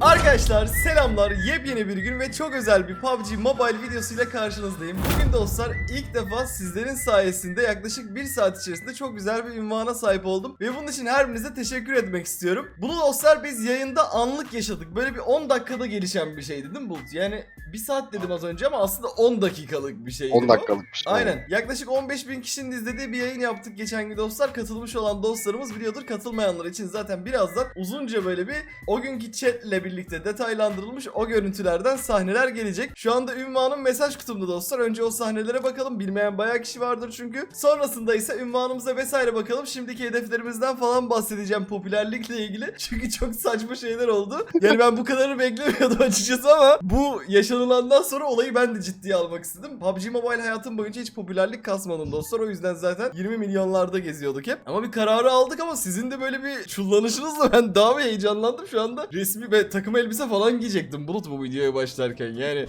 Arkadaşlar selamlar yepyeni bir gün ve çok özel bir PUBG Mobile videosuyla karşınızdayım. Bugün dostlar ilk defa sizlerin sayesinde yaklaşık bir saat içerisinde çok güzel bir ünvana sahip oldum. Ve bunun için her birinize teşekkür etmek istiyorum. Bunu dostlar biz yayında anlık yaşadık. Böyle bir 10 dakikada gelişen bir şeydi değil mi Bulut? Yani bir saat dedim az önce ama aslında 10 dakikalık bir şeydi 10 bu. dakikalık bir şey. Aynen. Yaklaşık 15 bin kişinin izlediği bir yayın yaptık geçen gün dostlar. Katılmış olan dostlarımız biliyordur. Katılmayanlar için zaten birazdan uzunca böyle bir o günkü chatle birlikte detaylandırılmış o görüntülerden sahneler gelecek. Şu anda ünvanım mesaj kutumda dostlar. Önce o sahnelere bakalım. Bilmeyen bayağı kişi vardır çünkü. Sonrasında ise ünvanımıza vesaire bakalım. Şimdiki hedeflerimizden falan bahsedeceğim popülerlikle ilgili. Çünkü çok saçma şeyler oldu. Yani ben bu kadarını beklemiyordum açıkçası ama bu yaşanılandan sonra olayı ben de ciddiye almak istedim. PUBG Mobile hayatım boyunca hiç popülerlik kasmadım dostlar. O yüzden zaten 20 milyonlarda geziyorduk hep. Ama bir kararı aldık ama sizin de böyle bir çullanışınızla ben daha bir heyecanlandım şu anda. Resmi ve takım elbise falan giyecektim Bulut bu videoya başlarken yani.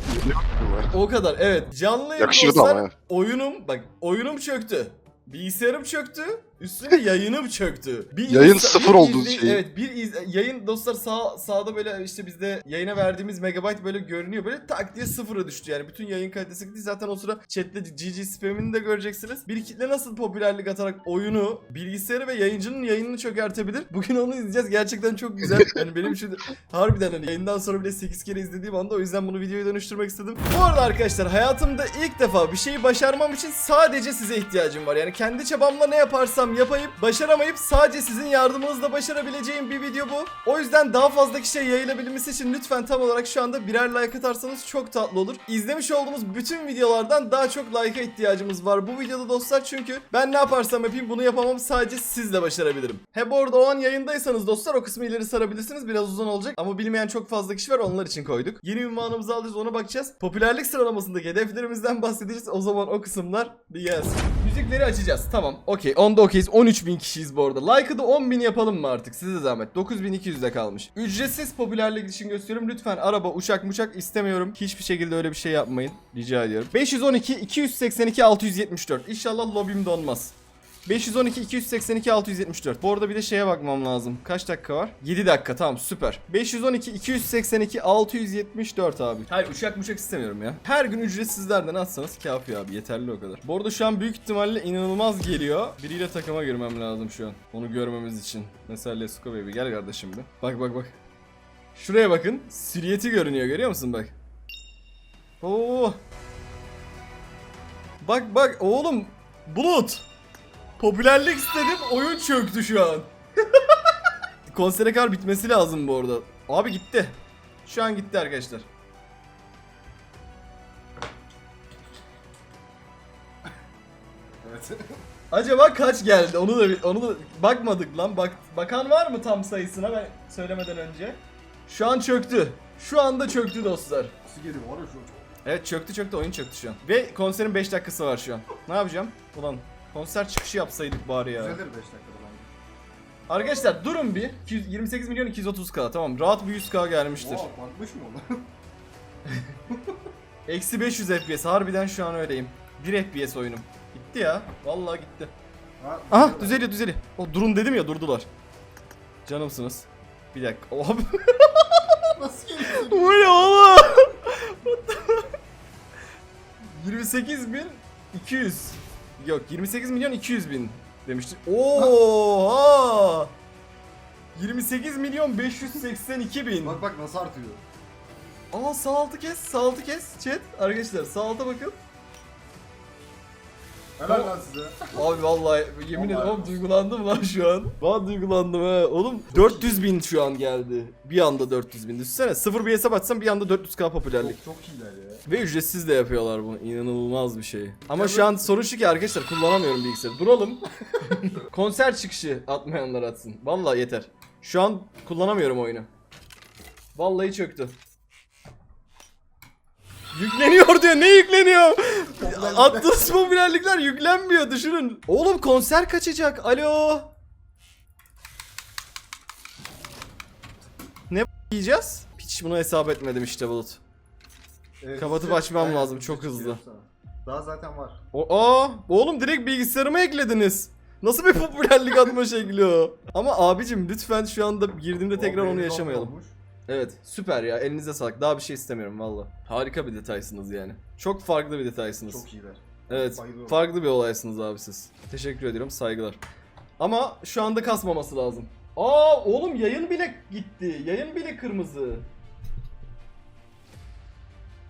O kadar evet. Canlı yayın Yakışırdı dostlar, ama. Oyunum bak oyunum çöktü. Bilgisayarım çöktü. Üstüne yayınım çöktü. Bir Yayın insan- sıfır oldu şey. Evet bir iz- yayın dostlar sağ sağda böyle işte bizde yayına verdiğimiz megabayt böyle görünüyor. Böyle tak diye sıfıra düştü yani. Bütün yayın kalitesi gitti. Zaten o sıra chatte GG spamini de göreceksiniz. Bir kitle nasıl popülerlik atarak oyunu, bilgisayarı ve yayıncının yayınını çökertebilir. Bugün onu izleyeceğiz. Gerçekten çok güzel. Yani benim için harbiden hani yayından sonra bile 8 kere izlediğim anda o yüzden bunu videoya dönüştürmek istedim. Bu arada arkadaşlar hayatımda ilk defa bir şeyi başarmam için sadece size ihtiyacım var. Yani kendi çabamla ne yaparsam yapayıp başaramayıp sadece sizin yardımınızla başarabileceğim bir video bu. O yüzden daha fazla kişiye yayılabilmesi için lütfen tam olarak şu anda birer like atarsanız çok tatlı olur. İzlemiş olduğumuz bütün videolardan daha çok like'a ihtiyacımız var bu videoda dostlar çünkü ben ne yaparsam yapayım bunu yapamam sadece sizle başarabilirim. He bu arada o an yayındaysanız dostlar o kısmı ileri sarabilirsiniz biraz uzun olacak ama bilmeyen çok fazla kişi var onlar için koyduk. Yeni ünvanımızı alacağız ona bakacağız. Popülerlik sıralamasındaki hedeflerimizden bahsedeceğiz o zaman o kısımlar bir gelsin. Müzikleri açacağız tamam okey onda okeyiz 13 bin kişiyiz bu arada. Like'ı da 10 bin yapalım mı artık size zahmet 9200'de kalmış. Ücretsiz popülerlik için gösteriyorum lütfen araba uçak muçak istemiyorum. Hiçbir şekilde öyle bir şey yapmayın rica ediyorum. 512 282 674 İnşallah lobim donmaz. 512 282 674. Bu arada bir de şeye bakmam lazım. Kaç dakika var? 7 dakika tamam süper. 512 282 674 abi. Hayır uçak muçak istemiyorum ya. Her gün ücretsizlerden atsanız kafi abi yeterli o kadar. Bu arada şu an büyük ihtimalle inanılmaz geliyor. Biriyle takıma girmem lazım şu an. Onu görmemiz için. Mesela go baby gel kardeşim bir. Bak bak bak. Şuraya bakın. Silüeti görünüyor görüyor musun bak. Oo. Bak bak oğlum. Bulut. Popülerlik istedim oyun çöktü şu an. Konsere kadar bitmesi lazım bu arada. Abi gitti. Şu an gitti arkadaşlar. Evet. Acaba kaç geldi? Onu da onu da bakmadık lan. Bak bakan var mı tam sayısına ben söylemeden önce? Şu an çöktü. Şu anda çöktü dostlar. Geliyor var ya şu an. Evet çöktü çöktü oyun çöktü şu an. Ve konserin 5 dakikası var şu an. Ne yapacağım? Ulan konser çıkışı yapsaydık bari ya. Düzelir 5 dakikada bence. Arkadaşlar durun bir. 200 28 milyon 230k tamam. Rahat bir 100k gelmiştir. Oha bakmış mı ona? Eksi 500 FPS harbiden şu an öyleyim. 1 FPS oyunum. Gitti ya. Vallahi gitti. Ha, Aha düzeliyor düzeliyor. O durun dedim ya durdular. Canımsınız. Bir dakika. Oha. Nasıl geliyor? Bu ne oğlum? 28 bin 200. Yok 28 milyon 200 bin demiştir. Oha! 28 milyon 582 bin. Bak bak nasıl artıyor. Aa sağ altı kes, sağ altı kes. Chat arkadaşlar sağ alta bakın. Helal lan size. Abi vallahi yemin ederim duygulandım lan şu an. Vallahi duygulandım ha. Oğlum 400 bin şu an geldi. Bir anda 400 bin. Düşünsene sıfır bir hesap açsam bir anda 400k popülerlik. Çok, çok iyiler ya. Ve ücretsiz de yapıyorlar bunu. İnanılmaz bir şey. Ama şu an sorun şu ki arkadaşlar kullanamıyorum bilgisayarı. Duralım. Konser çıkışı atmayanlar atsın. Vallahi yeter. Şu an kullanamıyorum oyunu. Vallahi çöktü. Yükleniyor diyor. Ne yükleniyor? Attığınız popülerlikler yüklenmiyor düşünün. Oğlum konser kaçacak. Alo. Ne yiyeceğiz? Hiç bunu hesap etmedim işte Bulut. Evet, Kapatıp açmam Aynen, lazım, çok hızlı. Daha zaten var. O aa, oğlum direkt bilgisayarıma eklediniz. Nasıl bir popülerlik atma şekli o? Ama abicim lütfen şu anda girdiğimde tekrar onu yaşamayalım. olmuş. Evet süper ya elinize sağlık. Daha bir şey istemiyorum valla. Harika bir detaysınız yani. Çok farklı bir detaysınız. Çok iyiler. Evet Bayılıyorum. farklı bir olaysınız abi siz. Teşekkür ediyorum saygılar. Ama şu anda kasmaması lazım. Aa oğlum yayın bile gitti. Yayın bile kırmızı.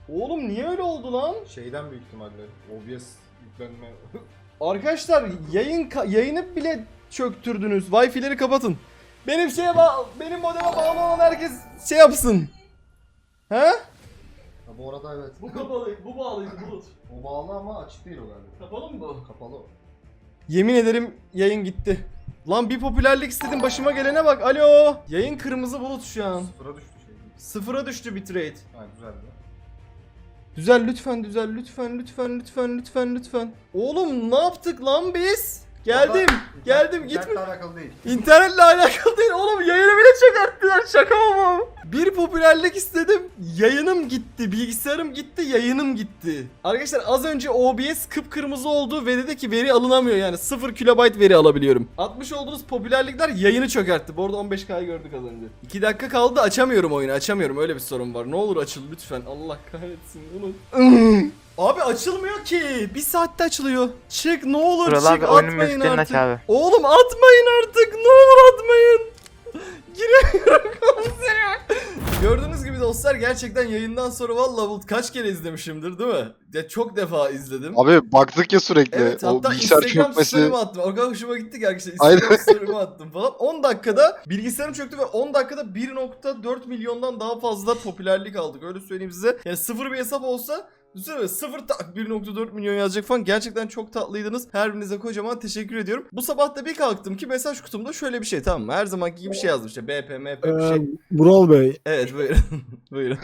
Oğlum niye öyle oldu lan? Şeyden büyük ihtimalle. OBS yüklenme. Arkadaşlar yayın ka- yayını bile çöktürdünüz. Wi-Fi'leri kapatın. Benim şeye ba- benim modeme bağlı olan herkes şey yapsın. He? ha, bu arada evet. Bu kapalı, bu bağlıydı Bulut. O bağlı ama açık değil o galiba. Kapalı mı bu? Kapalı o. Yemin ederim yayın gitti. Lan bir popülerlik istedim başıma gelene bak. Alo. Yayın kırmızı bulut şu an. Sıfıra düştü şey. Sıfıra düştü bitrate. Ha güzeldi. Düzel lütfen düzel lütfen lütfen lütfen lütfen lütfen. Oğlum ne yaptık lan biz? Geldim. Valla Geldim internetle gitme. alakalı değil. İnternetle alakalı değil oğlum yayını bile çökerttiler şaka mı bu? Bir popülerlik istedim yayınım gitti bilgisayarım gitti yayınım gitti. Arkadaşlar az önce OBS kıpkırmızı oldu ve dedi ki veri alınamıyor yani 0 kilobayt veri alabiliyorum. Atmış olduğunuz popülerlikler yayını çökertti. Bu arada 15K'yı gördük az önce. 2 dakika kaldı açamıyorum oyunu açamıyorum öyle bir sorun var. Ne olur açıl lütfen Allah kahretsin bunu. Abi açılmıyor ki. Bir saatte açılıyor. Çık ne olur Kural çık abi oyunun atmayın müziklerini artık. aç abi. Oğlum atmayın artık. Ne olur atmayın. Giremiyorum konsere. Gördüğünüz gibi dostlar gerçekten yayından sonra vallahi bu kaç kere izlemişimdir değil mi? Ya çok defa izledim. Abi baktık ya sürekli. Evet o hatta bilgisayar Instagram çökmesi. story'imi attım. O kadar hoşuma gitti ki arkadaşlar. Aynen. Instagram story'imi attım falan. 10 dakikada bilgisayarım çöktü ve 10 dakikada 1.4 milyondan daha fazla popülerlik aldık. Öyle söyleyeyim size. Yani sıfır bir hesap olsa Düşünsene sıfır tak 1.4 milyon yazacak falan. Gerçekten çok tatlıydınız. Her birinize kocaman teşekkür ediyorum. Bu sabah da bir kalktım ki mesaj kutumda şöyle bir şey tamam mı? Her zamanki gibi şey yazdım işte BP, MP bir Ee, şey. Vural Bey, Evet buyurun. buyurun.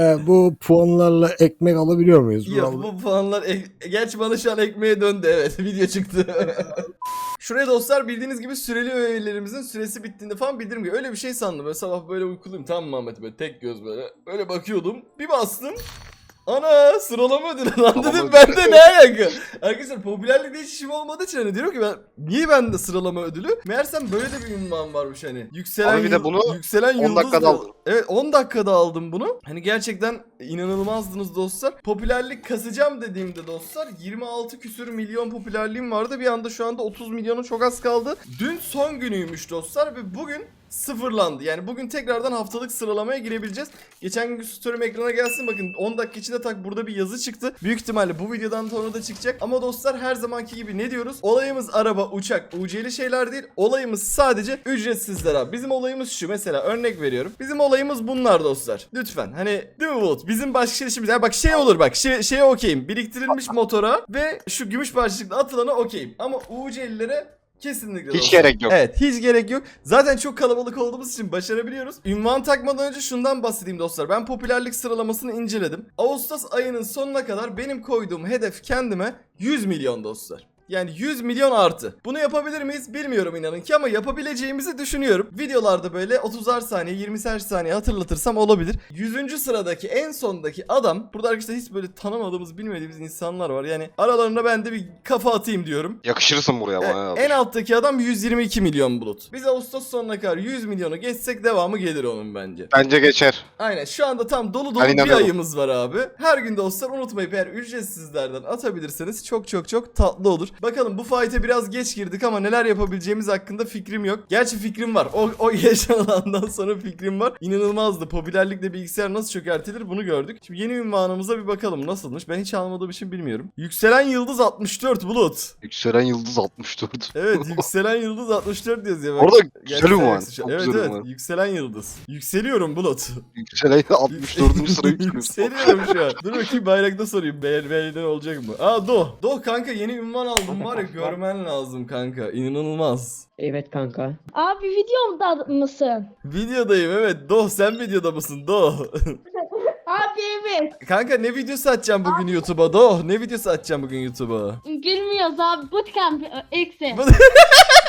e, bu puanlarla ekmek alabiliyor muyuz Ya Bey? bu puanlar ek- gerçi bana şu an ekmeğe döndü evet video çıktı. Şuraya dostlar bildiğiniz gibi süreli öğelerimizin süresi bittiğinde falan bildirim gibi öyle bir şey sandım. Böyle sabah böyle uykuluyum tamam mı Ahmet böyle tek göz böyle. Böyle bakıyordum bir bastım. Ana sıralama ödülü lan dedim bende ne alaka? Arkadaşlar popülerlikte hiç işim olmadığı için hani diyorum ki ben niye bende sıralama ödülü? Meğersem böyle de bir ünvan varmış hani. Yükselen Abi bir de bunu yükselen 10 yıldız dakikada diyor. aldın. Evet 10 dakikada aldım bunu. Hani gerçekten inanılmazdınız dostlar. Popülerlik kasacağım dediğimde dostlar 26 küsür milyon popülerliğim vardı. Bir anda şu anda 30 milyonu çok az kaldı. Dün son günüymüş dostlar ve bugün sıfırlandı. Yani bugün tekrardan haftalık sıralamaya girebileceğiz. Geçen gün story'm ekrana gelsin bakın 10 dakika içinde tak burada bir yazı çıktı. Büyük ihtimalle bu videodan sonra da çıkacak. Ama dostlar her zamanki gibi ne diyoruz? Olayımız araba, uçak, UC'li şeyler değil. Olayımız sadece ücretsizler abi. Bizim olayımız şu mesela örnek veriyorum. Bizim olayımız bunlar dostlar. Lütfen hani değil mi Bulut? Bizim başka işimiz. Ya bak şey olur bak şey, şeye okeyim. Biriktirilmiş motora ve şu gümüş başlıklı atılana okeyim. Ama UC'lilere Kesinlikle Hiç dostlar. gerek yok. Evet hiç gerek yok. Zaten çok kalabalık olduğumuz için başarabiliyoruz. Ünvan takmadan önce şundan bahsedeyim dostlar. Ben popülerlik sıralamasını inceledim. Ağustos ayının sonuna kadar benim koyduğum hedef kendime 100 milyon dostlar. Yani 100 milyon artı. Bunu yapabilir miyiz bilmiyorum inanın ki ama yapabileceğimizi düşünüyorum. Videolarda böyle 30'ar saniye 20'er saniye hatırlatırsam olabilir. 100. sıradaki en sondaki adam burada arkadaşlar hiç böyle tanımadığımız bilmediğimiz insanlar var. Yani aralarına ben de bir kafa atayım diyorum. Yakışırsın buraya Evet, bana. en alttaki adam 122 milyon bulut. Biz Ağustos sonuna kadar 100 milyonu geçsek devamı gelir onun bence. Bence geçer. Aynen şu anda tam dolu dolu Ben bir ayımız var abi. Her gün dostlar unutmayıp eğer ücretsizlerden atabilirseniz çok çok çok tatlı olur. Bakalım bu fight'e biraz geç girdik ama neler yapabileceğimiz hakkında fikrim yok. Gerçi fikrim var. O, o yaşanandan sonra fikrim var. İnanılmazdı. Popülerlikle bilgisayar nasıl çökertilir bunu gördük. Şimdi yeni ünvanımıza bir bakalım nasılmış. Ben hiç almadığım için bilmiyorum. Yükselen Yıldız 64 bulut. Yükselen Yıldız 64. Evet yükselen yıldız 64 yazıyor. Bak, Orada güzel ünvan. Çok Evet güzel evet ünvan. yükselen yıldız. Yükseliyorum Bulut. Yükselen 64. sırayı çıkıyorsun. Yükseliyorum şu an. Dur bakayım bayrakta sorayım. Beğen beğenilen olacak mı? Aa Do. Do kanka yeni ünvan aldım var ya görmen lazım kanka. İnanılmaz. Evet kanka. Abi videomda mısın? Videodayım evet. Do sen videoda mısın? Do. Abi evet. kanka ne videosu atacağım bugün YouTube'a? Do. Ne videosu atacağım bugün YouTube'a? Gülmüyoruz abi. Bootcamp eksi.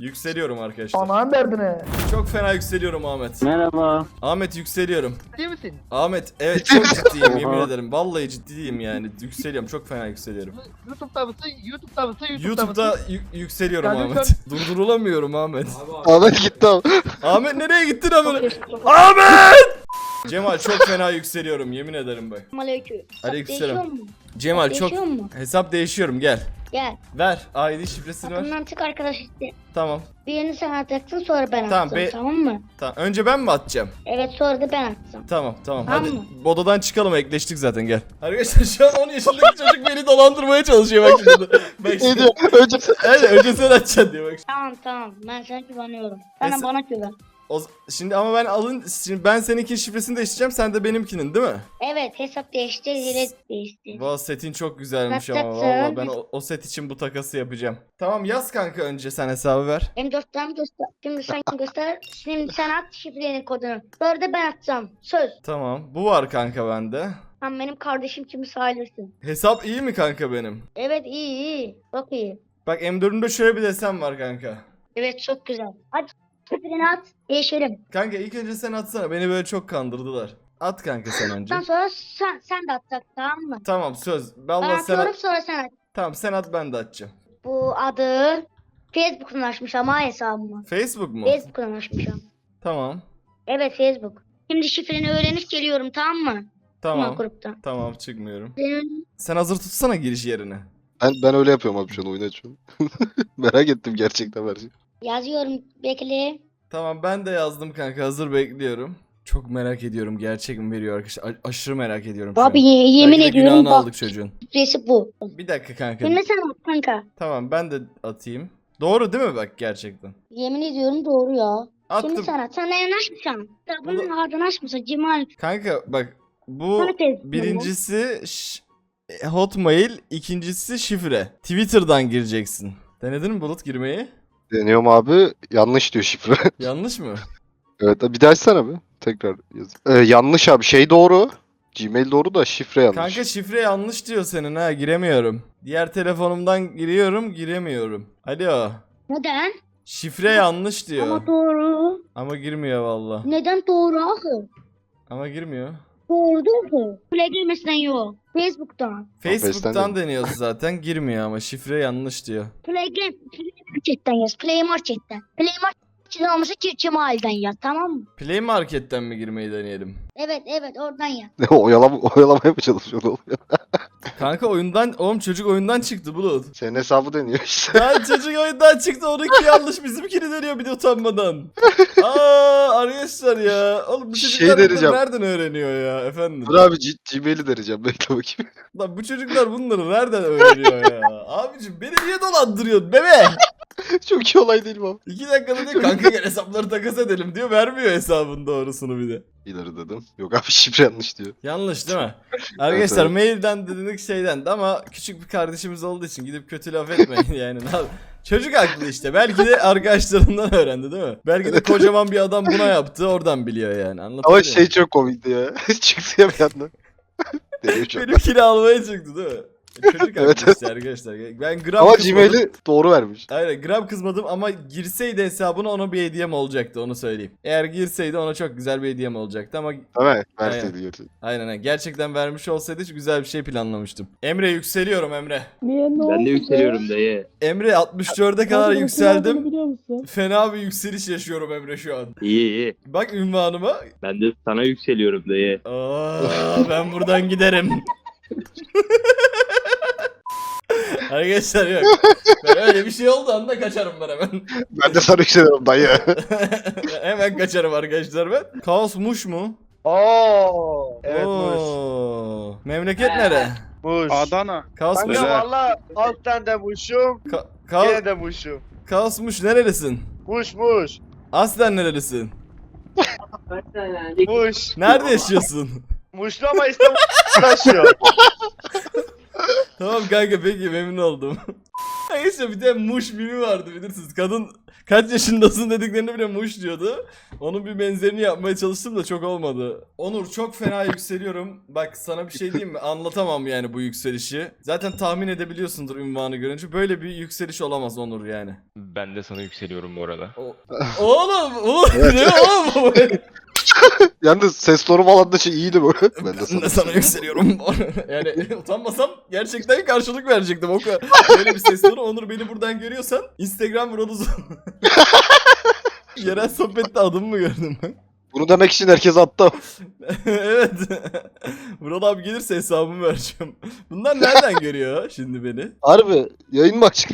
Yükseliyorum arkadaşlar. Anan derdine. Çok fena yükseliyorum Ahmet. Merhaba. Ahmet yükseliyorum. Ciddi misin? Ahmet evet çok ciddiyim yemin ederim. Vallahi ciddiyim yani. Yükseliyorum. Çok fena yükseliyorum. YouTube'da mısın? YouTube'da mısın? YouTube'da, YouTube'da mısın? yü- yükseliyorum Kardeşim- Ahmet. Durdurulamıyorum Ahmet. Ahmet gitti abi. Ahmet nereye gittin Ahmet? Ahmet! Cemal çok fena yükseliyorum yemin ederim bak. Aleyküm. Aleykümselam. Değişiyor mu? Cemal çok Değişiyor mu? hesap değişiyorum gel. Gel. Ver ID şifresini ver. Aklımdan çık arkadaş işte. Tamam. Birini sen atacaksın sonra ben Tamam, atacağım be- tamam mı? Tamam. Önce ben mi atacağım? Evet sonra da ben atacağım. Tamam tamam. Tamam Hadi mı? odadan çıkalım ekleştik zaten gel. Arkadaşlar şu an 10 yaşındaki çocuk beni dolandırmaya çalışıyor bak şimdi. Bak Ne şimdi. diyor? Önce Evet, önce sen atacaksın diyor bak. Tamam tamam ben sana güveniyorum. Sen Neyse. bana güven. O, şimdi ama ben alın şimdi ben seninkinin şifresini değiştireceğim sen de benimkinin değil mi? Evet hesap değişti, hile değişti. Valla setin çok güzelmiş ama Yapacaksın. valla ben o, o set için bu takası yapacağım. Tamam yaz kanka önce sen hesabı ver. Benim dostlarım göster. Şimdi sen göster. Şimdi sen at şifrenin kodunu. Sonra da ben atacağım. Söz. Tamam bu var kanka bende. Sen benim kardeşim kimi sayılırsın. Hesap iyi mi kanka benim? Evet iyi iyi. Çok iyi. Bak M4'ümde şöyle bir desen var kanka. Evet çok güzel. Hadi şifreni at. Değişelim. Kanka ilk önce sen atsana beni böyle çok kandırdılar. At kanka sen önce. Ondan sonra sen, sen de atacaksın tamam mı? Tamam söz. Ben Vallahi sen atıyorum at. sonra sen at. Tamam sen at ben de atacağım. Bu adı Facebook'tan açmış ama hesabımı. Facebook mu? Facebook'tan açmışım. Tamam. Evet Facebook. Şimdi şifreni öğrenip geliyorum tamam mı? Tamam. Gruptan. Tamam çıkmıyorum. Senin Sen hazır tutsana giriş yerini. Ben, ben öyle yapıyorum abi şu an oyunu açıyorum. Merak ettim gerçekten her şeyi. Yazıyorum bekle. Tamam ben de yazdım kanka hazır bekliyorum. Çok merak ediyorum gerçek mi veriyor arkadaşlar. A- aşırı merak ediyorum şu an. Abi ye- yemin Belki de ediyorum günahını bak aldık çocuğun. şifresi bu. Bir dakika kanka. Şimdi sen at kanka. Tamam ben de atayım. Doğru değil mi bak gerçekten? Yemin ediyorum doğru ya. Şimdi Attım. sen at. Sen elini açmışsın. Bunun Bunu- ardını açmışsın Cemal. Kanka bak bu Sana birincisi ş- e, Hotmail, ikincisi şifre. Twitter'dan gireceksin. Denedin mi Bulut girmeyi? Deniyorum abi. Yanlış diyor şifre. Yanlış mı? evet bir daha açsana bir. Tekrar yaz. Ee, yanlış abi. Şey doğru. Gmail doğru da şifre yanlış. Kanka şifre yanlış diyor senin ha giremiyorum. Diğer telefonumdan giriyorum giremiyorum. Alo. Neden? Şifre yanlış diyor. Ama doğru. Ama girmiyor valla. Neden doğru ahı? Ama girmiyor. Doğru doğru. Play girmesinden yok. Facebook'tan. Facebook'tan deniyorsun zaten girmiyor ama şifre yanlış diyor. Play game. Play marketten yaz. Play marketten. Play marketten olmasa ki Cemal'den yaz tamam mı? Play Market'ten mi girmeyi deneyelim? Evet evet oradan yaz. Oyalama, oyalamaya mı çalışıyor oluyor? Kanka oyundan, oğlum çocuk oyundan çıktı Bulut. Senin hesabı deniyor işte. Lan çocuk oyundan çıktı onunki yanlış bizimkini deniyor bir de utanmadan. Aa arkadaşlar ya. Oğlum bu Şey çocuklar bunları deneyeceğim. nereden öğreniyor ya efendim? Dur abi G- Gmail'i deneyeceğim. Bekle bakayım. Lan bu çocuklar bunları nereden öğreniyor ya? Abicim beni niye dolandırıyorsun bebe? Çok iyi olay değil mi abi? İki dakikada diyor kanka gel hesapları takas edelim diyor. Vermiyor hesabın doğrusunu bir de. İleri dedim. Yok abi şifre yanlış diyor. Yanlış değil mi? Arkadaşlar evet. mailden dedik şeyden de ama küçük bir kardeşimiz olduğu için gidip kötü laf etmeyin yani. Çocuk haklı işte. Belki de arkadaşlarından öğrendi değil mi? Belki de kocaman bir adam buna yaptı oradan biliyor yani. Anlatabiliyor Ama şey çok komikti ya. Çıktı ya bir anda. Çok. Benimkini almaya çıktı değil mi? Çocuk Evet, arkadaşlar. Ben gram Ama kızmadım. Gmail'i doğru vermiş. Aynen gram kızmadım ama girseydi hesabına ona bir hediyem olacaktı onu söyleyeyim. Eğer girseydi ona çok güzel bir hediyem olacaktı ama mi? Verseydi gerçekten. aynen aynen. gerçekten vermiş olsaydı hiç güzel bir şey planlamıştım. Emre yükseliyorum Emre. Niye ne Ben de yükseliyorum dayı. Emre 64'e kadar Hadi yükseldim. biliyor musun? Fena bir yükseliş yaşıyorum Emre şu an. İyi iyi. Bak ünvanıma. Ben de sana yükseliyorum dayı. Aa, ben buradan giderim. Arkadaşlar yok. Ben öyle bir şey oldu anda kaçarım ben hemen. Ben de sana yükseliyorum dayı. hemen kaçarım arkadaşlar ben. Kaosmuş mu? Oo. Evet Muş. Oo. Memleket nere? Muş. Adana. Kaosmuş. Kanka valla alttan da Muş'um. Ka- Ka- Gene de Muş'um. Kaosmuş nerelisin? Muş Muş. Aslen nerelisin? Muş. Nerede yaşıyorsun? Muşlu ama İstanbul'da yaşıyor. tamam kanka peki memnun oldum. Arkadaşlar bir tane muş mimi vardı bilirsiniz. Kadın kaç yaşındasın dediklerini bile muş diyordu. Onun bir benzerini yapmaya çalıştım da çok olmadı. Onur çok fena yükseliyorum. Bak sana bir şey diyeyim mi? Anlatamam yani bu yükselişi. Zaten tahmin edebiliyorsundur ünvanı görünce. Böyle bir yükseliş olamaz Onur yani. Ben de sana yükseliyorum bu arada. O- oğlum, oğlum ne oğlum bu? Yalnız ses tonu falan da şey iyiydi böyle. Ben de Ben sana. de sana yükseliyorum. yani utanmasam gerçekten karşılık verecektim. O kadar. Böyle bir ses tonu. Onur beni buradan görüyorsan Instagram Roduz. Yerel sohbette adımı mı gördün mü? Bunu demek için herkes attı. evet. Murat abi gelirse hesabımı vereceğim. Bunlar nereden görüyor şimdi beni? Harbi yayın mı açık?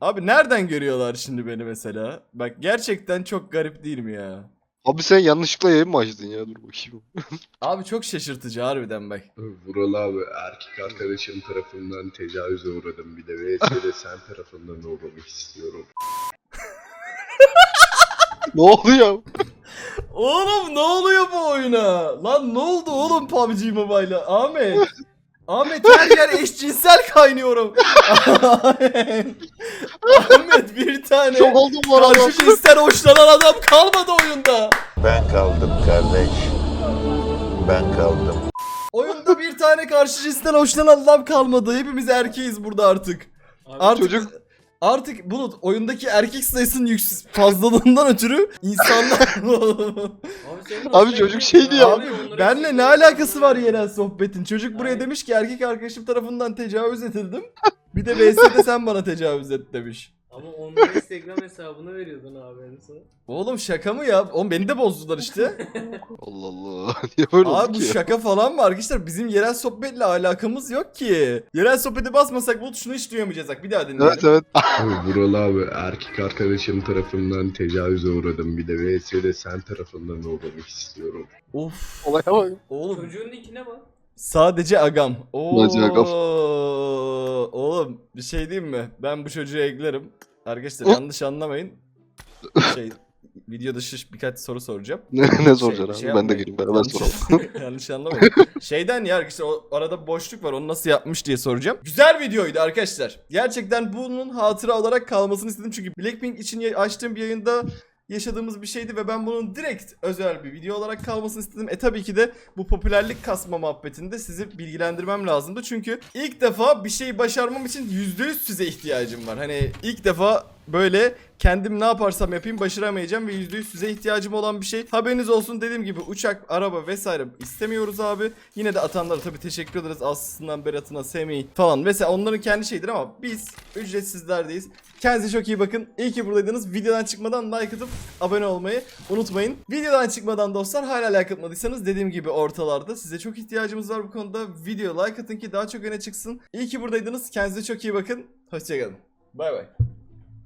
Abi nereden görüyorlar şimdi beni mesela? Bak gerçekten çok garip değil mi ya? Abi sen yanlışlıkla yayın mı açtın ya? Dur bakayım. Abi çok şaşırtıcı harbiden bak. Vural abi erkek arkadaşım tarafından tecavüze uğradım. Bir de VS'de sen tarafından uğramak istiyorum. ne oluyor? Oğlum ne oluyor bu oyuna? Lan ne oldu oğlum PUBG Mobile'a? Ahmet. Ahmet her yer eşcinsel kaynıyorum. Ahmet. Bir tane Çok oldum bu arada. karşı cinsten hoşlanan adam kalmadı oyunda. Ben kaldım kardeş. Ben kaldım. Oyunda bir tane karşı cinsten hoşlanan adam kalmadı. Hepimiz erkeğiz burada artık. artık çocuk- Artık Bulut oyundaki erkek sayısının yüksek fazlalığından ötürü insanlar Abi çocuk şey diyor. Abi benle ne alakası var yerel sohbetin? Çocuk buraya demiş ki erkek arkadaşım tarafından tecavüz edildim. Bir de VS'de sen bana tecavüz et demiş. Ama onların Instagram hesabını veriyordun abi en son. Oğlum şaka mı ya? Oğlum beni de bozdular işte. Allah Allah. Niye böyle Abi bu ki şaka falan mı arkadaşlar? Bizim yerel sohbetle alakamız yok ki. Yerel sohbeti basmasak Bulut şunu hiç duyamayacağız. Bak bir daha dinleyelim. Evet evet. Vural abi erkek arkadaşım tarafından tecavüze uğradım. Bir de VS'de sen tarafından uğramak istiyorum. Of. Olaya bak. Oğlum Çocuğun nickine bak. sadece agam. Oo. Sadece agam. Oğlum bir şey diyeyim mi? Ben bu çocuğu eklerim. Arkadaşlar yanlış anlamayın. Şey video dışı birkaç soru soracağım. Ne, ne soracaksın şey abi? ben de geleyim beraber Yanlış- soralım. Yanlış anlamayın. Şeyden ya arkadaşlar o arada boşluk var onu nasıl yapmış diye soracağım. Güzel videoydu arkadaşlar. Gerçekten bunun hatıra olarak kalmasını istedim. Çünkü Blackpink için açtığım bir yayında yaşadığımız bir şeydi ve ben bunun direkt özel bir video olarak kalmasını istedim. E tabii ki de bu popülerlik kasma muhabbetinde sizi bilgilendirmem lazımdı. Çünkü ilk defa bir şey başarmam için %100 size ihtiyacım var. Hani ilk defa böyle kendim ne yaparsam yapayım başaramayacağım ve %100 size ihtiyacım olan bir şey. Haberiniz olsun dediğim gibi uçak, araba vesaire istemiyoruz abi. Yine de atanlara tabii teşekkür ederiz. Aslısından Berat'ına, Semih falan vesaire onların kendi şeyidir ama biz ücretsizlerdeyiz. Kendinize çok iyi bakın. İyi ki buradaydınız. Videodan çıkmadan like atıp abone olmayı unutmayın. Videodan çıkmadan dostlar hala like atmadıysanız dediğim gibi ortalarda size çok ihtiyacımız var bu konuda. Video like atın ki daha çok öne çıksın. İyi ki buradaydınız. Kendinize çok iyi bakın. Hoşçakalın. Bay bay.